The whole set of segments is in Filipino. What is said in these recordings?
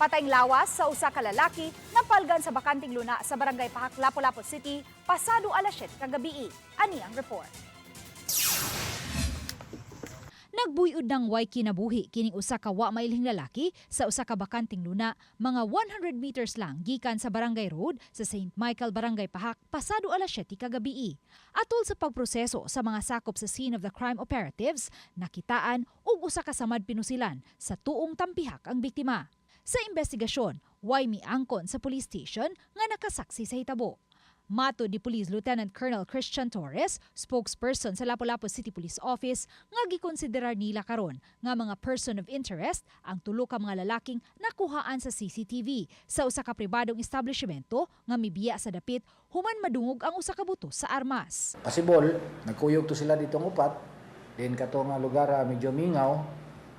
Patayng lawas sa usa ka lalaki napalgan sa bakanting luna sa barangay Pahak, Lapu-Lapu City pasado alas 7 kagabi. Ani ang report. Nagbuyod ng way kinabuhi kining usa ka wa mailhing lalaki sa usa ka bakanting luna mga 100 meters lang gikan sa Barangay Road sa St. Michael Barangay Pahak pasado alas 7 kagabi. Atol sa pagproseso sa mga sakop sa scene of the crime operatives, nakitaan og usa ka samad pinusilan sa tuong tampihak ang biktima. Sa investigasyon, way miangkon sa police station nga nakasaksi sa hitabo. Mato di Police Lieutenant Colonel Christian Torres, spokesperson sa Lapu-Lapu City Police Office, nga gikonsiderar nila karon nga mga person of interest ang tulo ka mga lalaking nakuhaan sa CCTV sa usa ka pribadong establishmento nga mibiya sa dapit human madungog ang usa ka buto sa armas. Pasibol, nagkuyog to sila dito ng upat. Then kato nga lugar ah, medyo mingaw,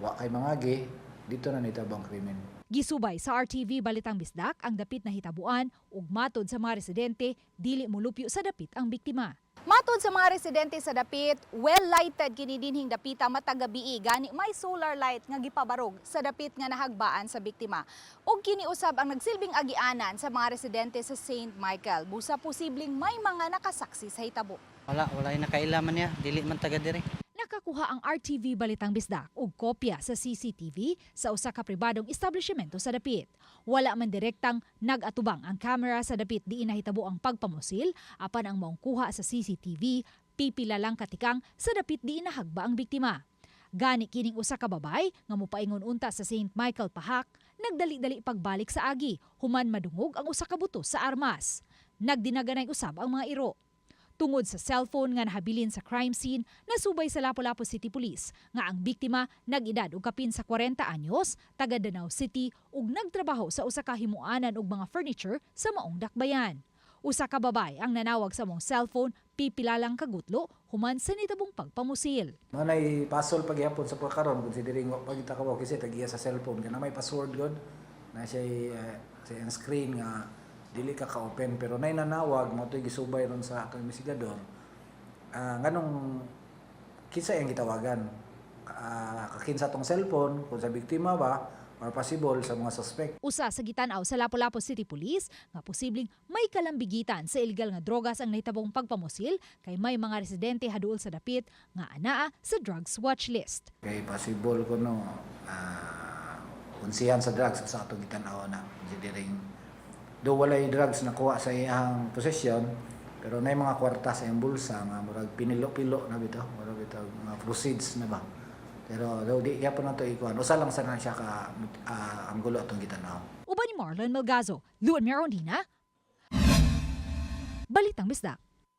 wa kay mangagi, dito na nitabang krimen. Gisubay sa RTV Balitang Bisdak ang dapit na hitabuan ug matod sa mga residente dili mulupyo sa dapit ang biktima. Matod sa mga residente sa dapit, well-lighted kini dinhing dapita matag gabii gani may solar light nga gipabarog sa dapit nga nahagbaan sa biktima. Ug kini usab ang nagsilbing agianan sa mga residente sa St. Michael. Busa posibleng may mga nakasaksi sa hitabo. Wala, wala yung nakailaman niya. Dili man taga diri. Nakakuha ang RTV Balitang Bisdak og kopya sa CCTV sa usa ka pribadong establishmento sa dapit. Wala man direktang nag-atubang ang kamera sa dapit di nahitabo ang pagpamusil apan ang maong kuha sa CCTV pipila lang katikang sa dapit di nahagba ang biktima. Gani kining usa ka babay nga mopaingon unta sa St. Michael Pahak, nagdali-dali pagbalik sa agi human madungog ang usa ka buto sa armas. Nagdinaganay usab ang mga iro. Tungod sa cellphone nga nahabilin sa crime scene, nasubay sa Lapu-Lapu City Police nga ang biktima nag-edad og kapin sa 40 anyos, taga Danau City ug nagtrabaho sa usa ka himuanan og mga furniture sa maong dakbayan. Usa ka babay ang nanawag sa mong cellphone pipila lang kagutlo human sa nitabong pagpamusil. Manay pasol pagyapon sa pagkaron considering wa pagita ka kasi tagiya sa cellphone kana may password god na siya uh, sa screen nga dili ka ka-open pero nay nanawag mo to'y gisubay ron sa atong investigador. Ah nganong kinsa yung gitawagan? Ah, kakinsa tong cellphone kung sa biktima ba or possible sa mga suspect. Usa sa gitanaw sa Lapu-Lapu City Police nga posibleng may kalambigitan sa illegal nga drogas ang nahitabong pagpamusil kay may mga residente haduol sa dapit nga anaa sa drugs watch list. Kay possible ko no ah unsihan sa drugs sa atong gitanaw na considering do walay drugs na kuha sa iyang possession pero na mga kwarta sa iyang bulsa nga murag pinilo-pilo na bitaw murag bitaw mga proceeds na ba? Pero do di yapon na to ikuan. Usa lang sa na siya ka ah, ang gulo atong gitanaw. Uban ni Marlon Melgazo, Luan Merondina, Balitang Bisdak.